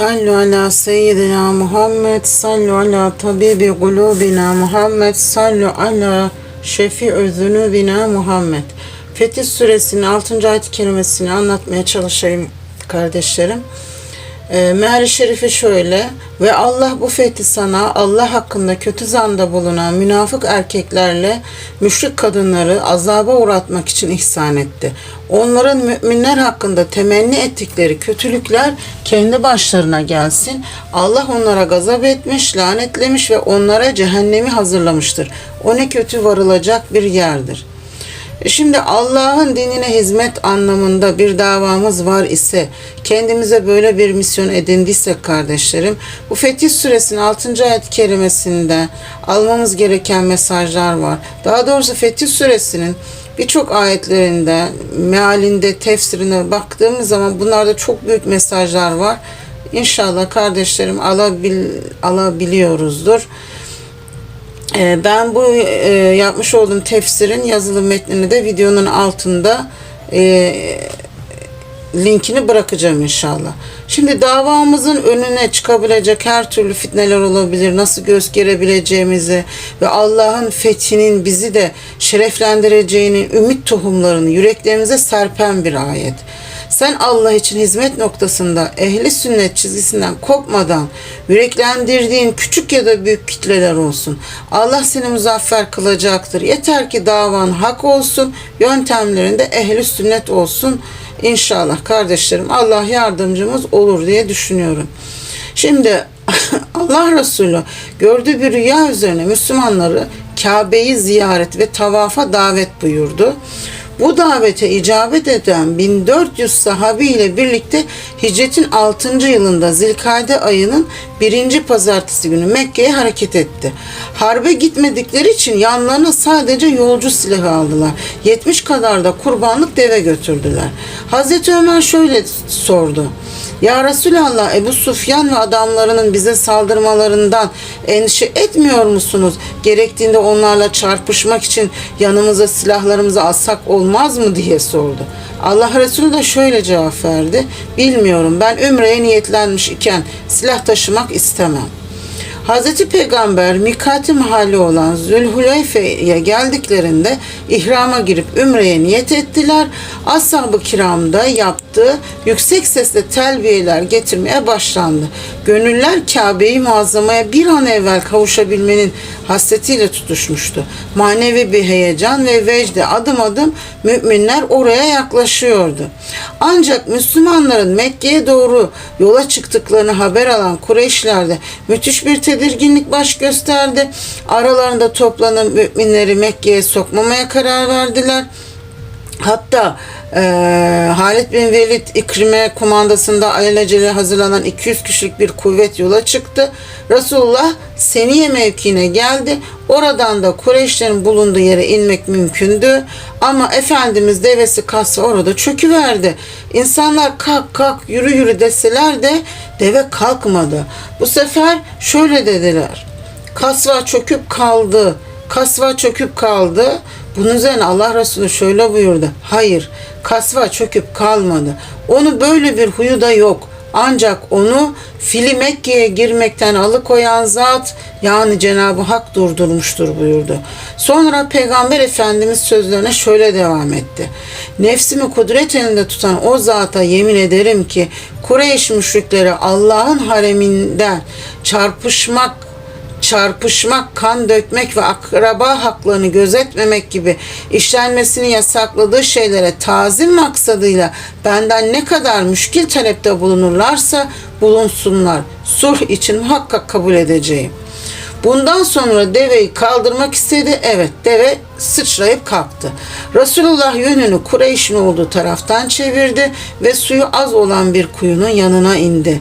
Sallu ala seyyidina Muhammed, sallu ala tabibi kulubina Muhammed, sallu ala şefi'ü zunubina Muhammed. Fetih suresinin 6. ayet kelimesini anlatmaya çalışayım kardeşlerim. E, Meali Şerifi şöyle ve Allah bu fethi sana Allah hakkında kötü zanda bulunan münafık erkeklerle müşrik kadınları azaba uğratmak için ihsan etti. Onların müminler hakkında temenni ettikleri kötülükler kendi başlarına gelsin. Allah onlara gazap etmiş, lanetlemiş ve onlara cehennemi hazırlamıştır. O ne kötü varılacak bir yerdir. Şimdi Allah'ın dinine hizmet anlamında bir davamız var ise, kendimize böyle bir misyon edindiysek kardeşlerim, bu Fetih Suresinin 6. ayet kerimesinde almamız gereken mesajlar var. Daha doğrusu Fetih Suresinin birçok ayetlerinde, mealinde, tefsirine baktığımız zaman bunlarda çok büyük mesajlar var. İnşallah kardeşlerim alabil, alabiliyoruzdur. Ee, Ben bu e, yapmış olduğum tefsirin yazılı metnini de videonun altında e, linkini bırakacağım inşallah. Şimdi davamızın önüne çıkabilecek her türlü fitneler olabilir. Nasıl göz gerebileceğimizi ve Allah'ın fethinin bizi de şereflendireceğini, ümit tohumlarını yüreklerimize serpen bir ayet. Sen Allah için hizmet noktasında ehli sünnet çizgisinden kopmadan yüreklendirdiğin küçük ya da büyük kitleler olsun. Allah seni muzaffer kılacaktır. Yeter ki davan hak olsun, yöntemlerinde ehli sünnet olsun. İnşallah kardeşlerim Allah yardımcımız olur diye düşünüyorum. Şimdi Allah Resulü gördüğü bir rüya üzerine Müslümanları Kabe'yi ziyaret ve tavafa davet buyurdu. Bu davete icabet eden 1400 sahabi ile birlikte hicretin 6. yılında Zilkade ayının birinci pazartesi günü Mekke'ye hareket etti. Harbe gitmedikleri için yanlarına sadece yolcu silahı aldılar. 70 kadar da kurbanlık deve götürdüler. Hazreti Ömer şöyle sordu. Ya Resulallah Ebu Sufyan ve adamlarının bize saldırmalarından endişe etmiyor musunuz? Gerektiğinde onlarla çarpışmak için yanımıza silahlarımızı alsak olmaz mı diye sordu. Allah Resulü de şöyle cevap verdi. Bilmiyorum ben Ümre'ye niyetlenmiş iken silah taşımak istemem. Hazreti Peygamber mikati mahalli olan Zülhuleyfe'ye geldiklerinde ihrama girip Ümre'ye niyet ettiler. Ashab-ı kiramda yaptığı yüksek sesle telbiyeler getirmeye başlandı. Gönüller Kabe'yi muazzamaya bir an evvel kavuşabilmenin hasretiyle tutuşmuştu. Manevi bir heyecan ve vecde adım adım müminler oraya yaklaşıyordu. Ancak Müslümanların Mekke'ye doğru yola çıktıklarını haber alan Kureyşler de müthiş bir tedirginlik baş gösterdi. Aralarında toplanan müminleri Mekke'ye sokmamaya karar verdiler. Hatta e, Halid bin Velid İkrime kumandasında alelacele hazırlanan 200 kişilik bir kuvvet yola çıktı. Resulullah Seniye mevkiine geldi. Oradan da Kureyşlerin bulunduğu yere inmek mümkündü. Ama Efendimiz devesi kassa orada çöküverdi. İnsanlar kalk kalk yürü yürü deseler de deve kalkmadı. Bu sefer şöyle dediler. Kasva çöküp kaldı. Kasva çöküp kaldı. Bunun üzerine Allah Resulü şöyle buyurdu. Hayır, kasva çöküp kalmadı. Onu böyle bir huyu da yok. Ancak onu fili Mekke'ye girmekten alıkoyan zat yani Cenab-ı Hak durdurmuştur buyurdu. Sonra Peygamber Efendimiz sözlerine şöyle devam etti. Nefsimi kudret elinde tutan o zata yemin ederim ki Kureyş müşrikleri Allah'ın hareminden çarpışmak çarpışmak, kan dökmek ve akraba haklarını gözetmemek gibi işlenmesini yasakladığı şeylere tazim maksadıyla benden ne kadar müşkil talepte bulunurlarsa bulunsunlar. Sulh için muhakkak kabul edeceğim. Bundan sonra deveyi kaldırmak istedi. Evet deve sıçrayıp kalktı. Resulullah yönünü Kureyş'in olduğu taraftan çevirdi ve suyu az olan bir kuyunun yanına indi.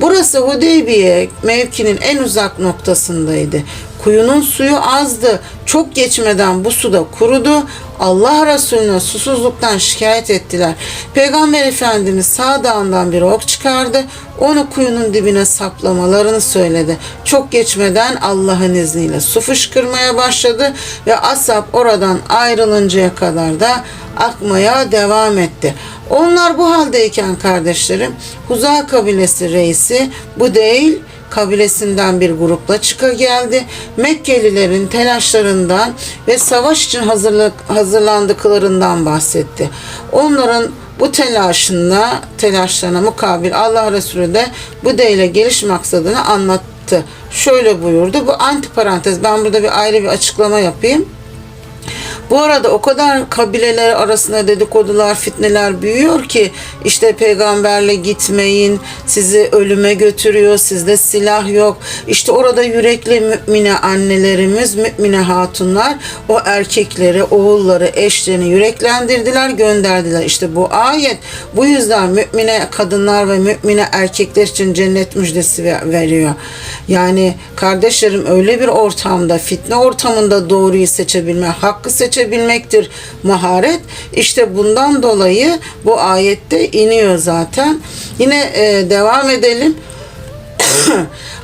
Burası Hudeybiye mevkinin en uzak noktasındaydı. Kuyunun suyu azdı. Çok geçmeden bu suda kurudu. Allah Resulüne susuzluktan şikayet ettiler. Peygamber Efendimiz Sağ Dağı'ndan bir ok çıkardı. Onu kuyunun dibine saplamalarını söyledi. Çok geçmeden Allah'ın izniyle su fışkırmaya başladı ve asap oradan ayrılıncaya kadar da akmaya devam etti. Onlar bu haldeyken kardeşlerim Huza kabilesi reisi bu değil kabilesinden bir grupla çıka geldi. Mekkelilerin telaşlarından ve savaş için hazırlık hazırlandıklarından bahsetti. Onların bu telaşına, telaşlarına mukabil Allah Resulü de bu deyle geliş maksadını anlattı. Şöyle buyurdu. Bu antiparantez. Ben burada bir ayrı bir açıklama yapayım. Bu arada o kadar kabileler arasında dedikodular, fitneler büyüyor ki işte peygamberle gitmeyin, sizi ölüme götürüyor, sizde silah yok. İşte orada yürekli mümine annelerimiz, mümine hatunlar o erkekleri, oğulları, eşlerini yüreklendirdiler, gönderdiler. İşte bu ayet bu yüzden mümine kadınlar ve mümine erkekler için cennet müjdesi veriyor. Yani kardeşlerim öyle bir ortamda, fitne ortamında doğruyu seçebilme, hakkı seçebilmektir maharet. İşte bundan dolayı bu ayette iniyor zaten. Yine e, devam edelim.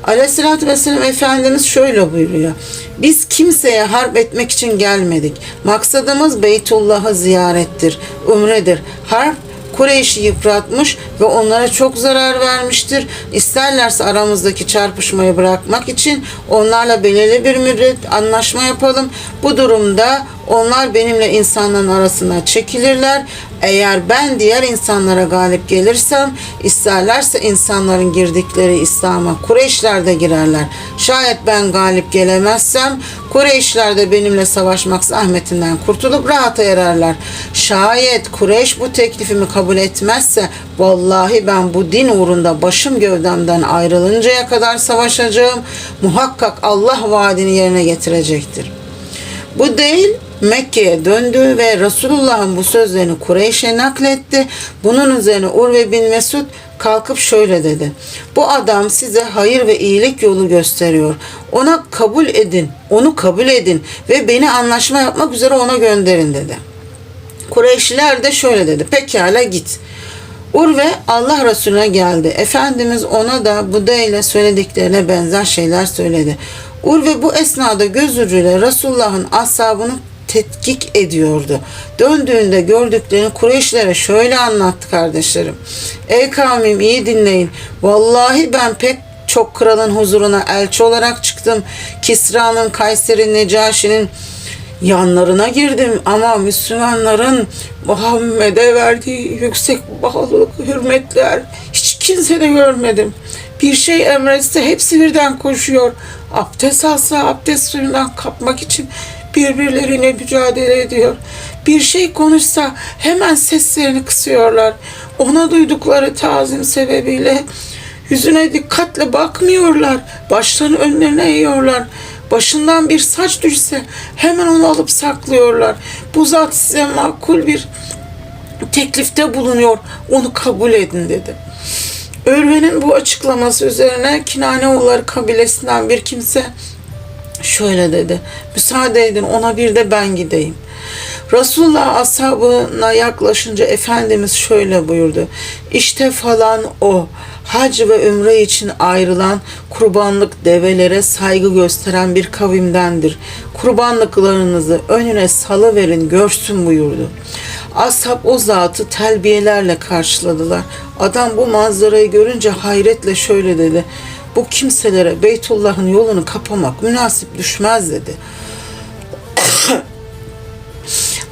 Aleyhissalatü vesselam Efendimiz şöyle buyuruyor. Biz kimseye harp etmek için gelmedik. Maksadımız Beytullah'ı ziyarettir, umredir. Harp Kureyş'i yıpratmış ve onlara çok zarar vermiştir. İsterlerse aramızdaki çarpışmayı bırakmak için onlarla belirli bir müddet anlaşma yapalım. Bu durumda onlar benimle insanların arasına çekilirler. Eğer ben diğer insanlara galip gelirsem, isterlerse insanların girdikleri İslam'a Kureyşler de girerler. Şayet ben galip gelemezsem, Kureyşler de benimle savaşmak zahmetinden kurtulup rahata ererler. Şayet Kureyş bu teklifimi kabul etmezse, vallahi ben bu din uğrunda başım gövdemden ayrılıncaya kadar savaşacağım. Muhakkak Allah vaadini yerine getirecektir. Bu değil Mekke'ye döndü ve Resulullah'ın bu sözlerini Kureyş'e nakletti. Bunun üzerine Urve bin Mesud kalkıp şöyle dedi. Bu adam size hayır ve iyilik yolu gösteriyor. Ona kabul edin, onu kabul edin ve beni anlaşma yapmak üzere ona gönderin dedi. Kureyşliler de şöyle dedi. Pekala git. Urve Allah Resulüne geldi. Efendimiz ona da bu ile söylediklerine benzer şeyler söyledi. Urve bu esnada göz ucuyla Resulullah'ın ashabını tetkik ediyordu. Döndüğünde gördüklerini Kureyşlere şöyle anlattı kardeşlerim. Ey kavmim iyi dinleyin. Vallahi ben pek çok kralın huzuruna elçi olarak çıktım. Kisra'nın, Kayser'in, Necaşi'nin yanlarına girdim ama Müslümanların Muhammed'e verdiği yüksek bağlılık, hürmetler hiç kimsede görmedim. Bir şey emretse hepsi birden koşuyor. Abdest alsa abdest suyundan kapmak için birbirleriyle mücadele ediyor. Bir şey konuşsa hemen seslerini kısıyorlar. Ona duydukları tazim sebebiyle yüzüne dikkatle bakmıyorlar. Başlarını önlerine eğiyorlar. Başından bir saç düşse hemen onu alıp saklıyorlar. Bu zat size makul bir teklifte bulunuyor. Onu kabul edin dedi. Örve'nin bu açıklaması üzerine Kinaneoğulları kabilesinden bir kimse şöyle dedi. Müsaade edin ona bir de ben gideyim. Resulullah ashabına yaklaşınca Efendimiz şöyle buyurdu. İşte falan o hac ve ümre için ayrılan kurbanlık develere saygı gösteren bir kavimdendir. Kurbanlıklarınızı önüne salıverin görsün buyurdu. Ashab o zatı telbiyelerle karşıladılar. Adam bu manzarayı görünce hayretle şöyle dedi. Bu kimselere Beytullah'ın yolunu kapamak münasip düşmez dedi.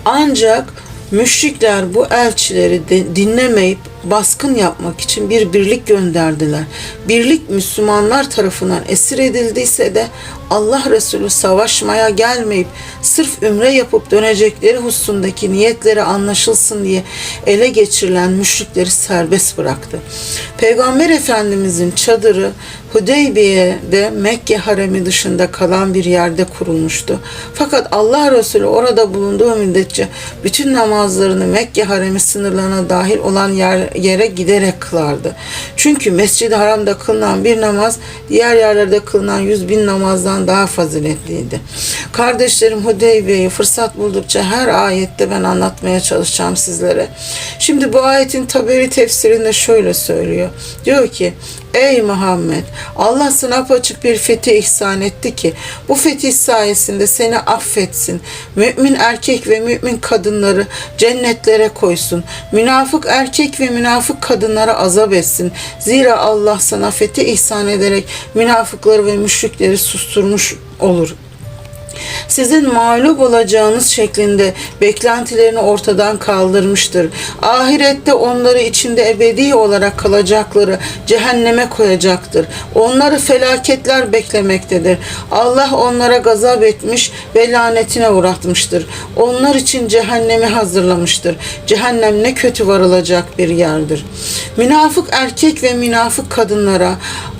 Ancak müşrikler bu elçileri dinlemeyip baskın yapmak için bir birlik gönderdiler. Birlik Müslümanlar tarafından esir edildiyse de Allah Resulü savaşmaya gelmeyip sırf ümre yapıp dönecekleri hususundaki niyetleri anlaşılsın diye ele geçirilen müşrikleri serbest bıraktı. Peygamber Efendimizin çadırı Hudeybiye'de Mekke haremi dışında kalan bir yerde kurulmuştu. Fakat Allah Resulü orada bulunduğu müddetçe bütün namazlarını Mekke haremi sınırlarına dahil olan yer yere giderek kılardı. Çünkü Mescid-i Haram'da kılınan bir namaz diğer yerlerde kılınan yüz bin namazdan daha faziletliydi. Kardeşlerim Hudeybiye'yi fırsat buldukça her ayette ben anlatmaya çalışacağım sizlere. Şimdi bu ayetin taberi tefsirinde şöyle söylüyor. Diyor ki Ey Muhammed Allah sana apaçık bir fethi ihsan etti ki bu fetih sayesinde seni affetsin. Mümin erkek ve mümin kadınları cennetlere koysun. Münafık erkek ve münafık kadınlara azap etsin. Zira Allah sana fethi ihsan ederek münafıkları ve müşrikleri susturmuş olur sizin mağlup olacağınız şeklinde beklentilerini ortadan kaldırmıştır. Ahirette onları içinde ebedi olarak kalacakları cehenneme koyacaktır. Onları felaketler beklemektedir. Allah onlara gazap etmiş ve lanetine uğratmıştır. Onlar için cehennemi hazırlamıştır. Cehennem ne kötü varılacak bir yerdir. Münafık erkek ve münafık kadınlara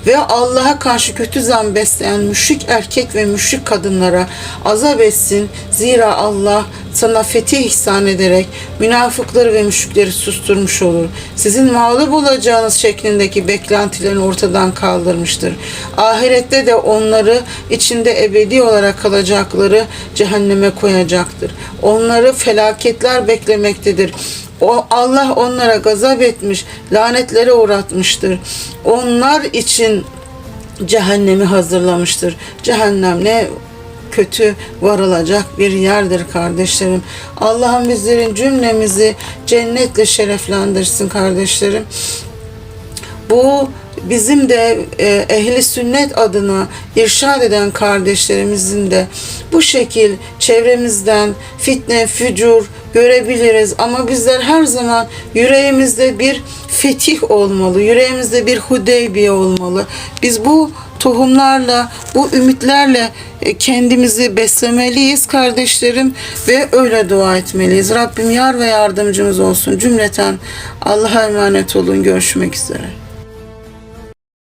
ve Allah'a karşı kötü zan besleyen müşrik erkek ve müşrik kadınlara azap etsin. Zira Allah sana fetih ihsan ederek münafıkları ve müşrikleri susturmuş olur. Sizin mağlup olacağınız şeklindeki beklentilerini ortadan kaldırmıştır. Ahirette de onları içinde ebedi olarak kalacakları cehenneme koyacaktır. Onları felaketler beklemektedir. O Allah onlara gazap etmiş, lanetlere uğratmıştır. Onlar için cehennemi hazırlamıştır. Cehennem ne kötü varılacak bir yerdir kardeşlerim. Allah'ım bizlerin cümlemizi cennetle şereflendirsin kardeşlerim. Bu bizim de e, ehli sünnet adına irşad eden kardeşlerimizin de bu şekil çevremizden fitne, fücur görebiliriz ama bizler her zaman yüreğimizde bir fetih olmalı, yüreğimizde bir Hudeybiye olmalı. Biz bu tohumlarla, bu ümitlerle e, kendimizi beslemeliyiz kardeşlerim ve öyle dua etmeliyiz. Rabbim yar ve yardımcımız olsun cümleten. Allah'a emanet olun. Görüşmek üzere.